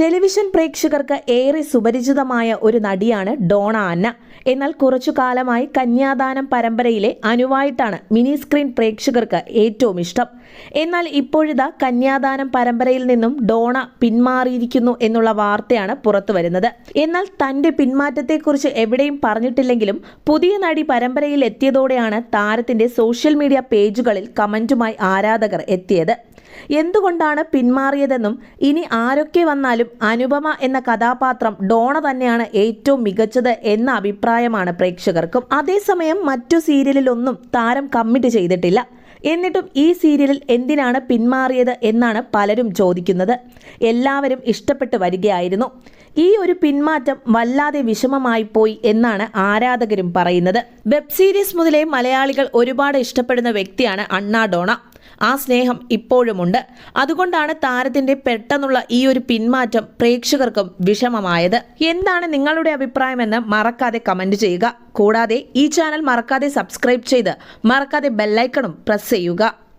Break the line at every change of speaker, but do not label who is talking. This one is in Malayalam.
ടെലിവിഷൻ പ്രേക്ഷകർക്ക് ഏറെ സുപരിചിതമായ ഒരു നടിയാണ് ഡോണ അന്ന. എന്നാൽ കുറച്ചു കാലമായി കന്യാദാനം പരമ്പരയിലെ അനുവായിട്ടാണ് മിനി സ്ക്രീൻ പ്രേക്ഷകർക്ക് ഏറ്റവും ഇഷ്ടം. എന്നാൽ ഇപ്പോഴിതാ കന്യാദാനം പരമ്പരയിൽ നിന്നും ഡോണ പിന്മാറിയിരിക്കുന്നു എന്നുള്ള വാർത്തയാണ് പുറത്തു വരുന്നത്. എന്നാൽ തന്റെ പിന്മാറ്റത്തെക്കുറിച്ച് എവിടെയും പറഞ്ഞിട്ടില്ലെങ്കിലും പുതിയ നടി പരമ്പരയിൽ എത്തിയതോടെയാണ് താരത്തിന്റെ സോഷ്യൽ മീഡിയ പേജുകളിൽ കമന്റുമായി ആരാധകർ എത്തിയത്. എന്തുകൊണ്ടാണ് പിന്മാറിയതെന്നും ഇനി ആരൊക്കെ വന്നാലും അനുപമ എന്ന കഥാപാത്രം ഡോണ തന്നെയാണ് ഏറ്റവും മികച്ചത് എന്ന അഭിപ്രായമാണ് പ്രേക്ഷകർക്കും. അതേസമയം മറ്റു സീരിയലിലൊന്നും താരം കമ്മിറ്റ് ചെയ്തിട്ടില്ല. എന്നിട്ടും ഈ സീരിയലിൽ എന്തിനാണ് പിന്മാറിയത് എന്നാണ് പലരും ചോദിക്കുന്നത്. എല്ലാവരും ഇഷ്ടപ്പെട്ടു വരികയായിരുന്നു. ഈ ഒരു പിന്മാറ്റം വല്ലാതെ വിഷമമായി പോയി എന്നാണ് ആരാധകരും പറയുന്നത്. വെബ് സീരീസ് മുതലേ മലയാളികൾ ഒരുപാട് ഇഷ്ടപ്പെടുന്ന വ്യക്തിയാണ് അണ്ണാ ഡോണ. ആ സ്നേഹം ഇപ്പോഴുമുണ്ട്. അതുകൊണ്ടാണ് താരത്തിന്റെ പെട്ടെന്നുള്ള ഈ ഒരു പിന്മാറ്റം പ്രേക്ഷകർക്കും വിഷമമായത്. എന്താണ് നിങ്ങളുടെ അഭിപ്രായമെന്ന് മറക്കാതെ കമന്റ് ചെയ്യുക. കൂടാതെ ഈ ചാനൽ മറക്കാതെ സബ്സ്ക്രൈബ് ചെയ്ത് മറക്കാതെ ബെല്ലൈക്കണും പ്രസ് ചെയ്യുക.